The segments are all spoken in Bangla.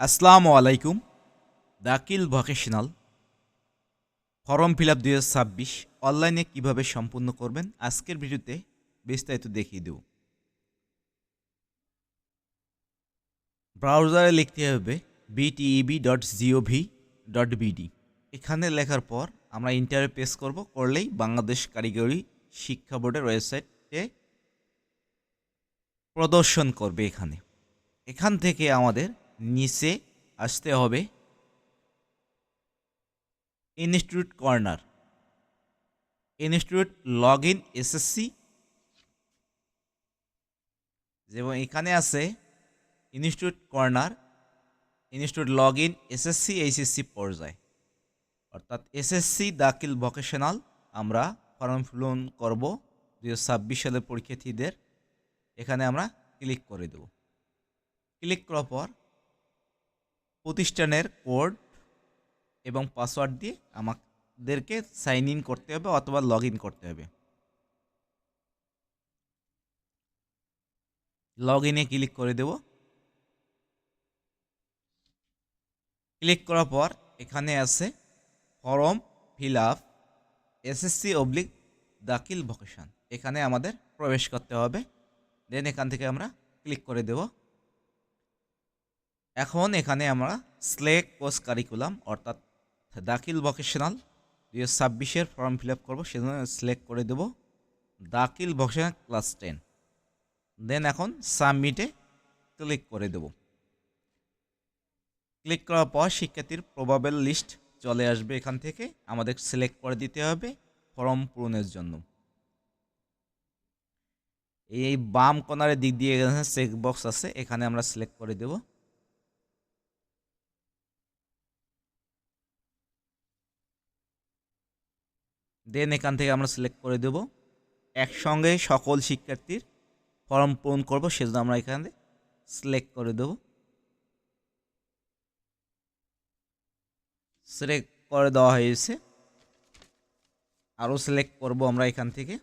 আসসালামু আলাইকুম। Dakhil vocational form fill up দুই ছাব্বিশ। অনলাইনে কীভাবে সম্পূর্ণ করবেন? আজকের ভিডিওতে বিস্তারিত দেখিয়ে দেব। ব্রাউজারে লিখতে হবে BTEB dot GOV dot BD এখানে লেখার পর আমরা ইন্টারভিউ পেস করব। করলেই বাংলাদেশ কারিগরি শিক্ষা বোর্ডের ওয়েবসাইটে প্রদর্শন করবে এখানে। এখান থেকে আমাদের নিচে আসতে হবে। Institute corner institute log in SSC যেমন এখানে আছে institute corner institute log in SSC HSC পর্যায়ে। অর্থাৎ এসএসসি দাখিল ভোকেশনাল আমরা ফর্ম ফিলন করব দুই ছাব্বিশ সালের পরীক্ষার্থীদের। এখানে আমরা ক্লিক করে দেব। ক্লিক করার পর প্রতিষ্ঠানের কোড এবং পাসওয়ার্ড দিয়ে আমাদেরকে সাইন ইন করতে হবে অথবা লগ ইন করতে হবে। লগ ইনে ক্লিক করে দেব। ক্লিক করার পর এখানে আছে form fill up SSC oblique Dakhil vocation এখানে আমাদের প্রবেশ করতে হবে। দেন এখান থেকে আমরা ক্লিক করে দেব। এখন এখানে আমরা স্লেক কোর্স কারিকুলাম অর্থাৎ দাখিল ভোকেশনাল দুই হাজার ছাব্বিশের ফর্ম ফিল আপ করব, সেজন্য সিলেক্ট করে দেব দাখিল ভোকেশনাল ক্লাস টেন দেন এখন সাবমিটে ক্লিক করে দেব। ক্লিক করার পর শিক্ষার্থীর প্রবাবেল লিস্ট চলে আসবে এখান থেকে, আমাদের সিলেক্ট করে দিতে হবে ফর্ম পূরণের জন্য। এই বাম কর্নারের দিক দিয়ে চেক বক্স আছে, এখানে আমরা সিলেক্ট করে দেব। দেন এখান থেকে আমরা সিলেক্ট করে দেব। একসঙ্গে সকল শিক্ষার্থীর ফর্ম পূরণ করব, সেজন্য আমরা এখানে সিলেক্ট করে দেব। সিলেক্ট করে দেওয়া হয়েছে। আরও সিলেক্ট করব আমরা এখান থেকে।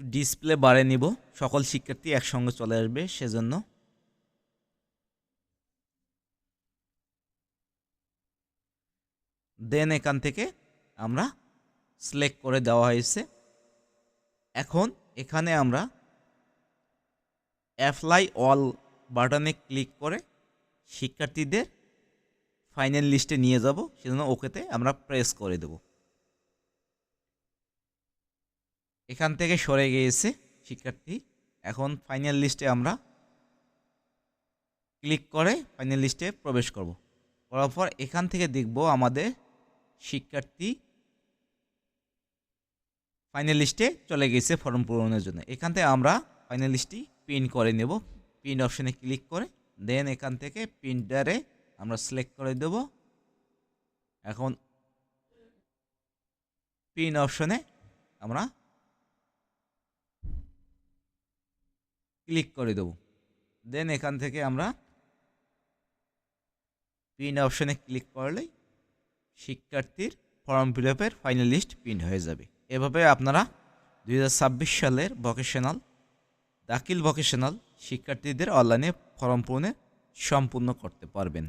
ডিসপ্লে বাড়ে নিব। সকল শিক্ষার্থী একসঙ্গে চলে আসবে, সেজন্য দেন এখান থেকে আমরা সিলেক্ট করে দেওয়া হয়েছে। এখন এখানে আমরা অ্যাপ্লাই অল বাটনে ক্লিক করে শিক্ষার্থীদের ফাইনাল লিস্টে নিয়ে যাব, সেজন্য ওকেতে আমরা প্রেস করে দেব। এখান থেকে সরে গিয়েছে শিক্ষার্থী। এখন ফাইনাল লিস্টে আমরা ক্লিক করে ফাইনাল লিস্টে প্রবেশ করব। করার পর এখান থেকে দেখব আমাদের শিক্ষার্থী ফাইনাল লিস্টে চলে গেছে ফর্ম পূরণের জন্য। এখান থেকে আমরা ফাইনাল লিস্টটি প্রিন্ট করে নেব। প্রিন্ট অপশানে ক্লিক করে দেন এখান থেকে প্রিন্টারে আমরা সিলেক্ট করে দেব। এখন প্রিন্ট অপশনে আমরা ক্লিক করে দেব। দেন এখান থেকে আমরা প্রিন্ট অপশনে ক্লিক করলেই শিক্ষার্থীর ফর্ম ফিল আপের ফাইনালিস্ট প্রিন্ট হয়ে যাবে। এভাবে আপনারা দু হাজার ছাব্বিশ সালের ভকেশনাল দাখিল ভকেশনাল শিক্ষার্থীদের অনলাইনে ফর্ম পূরণে সম্পূর্ণ করতে পারবেন।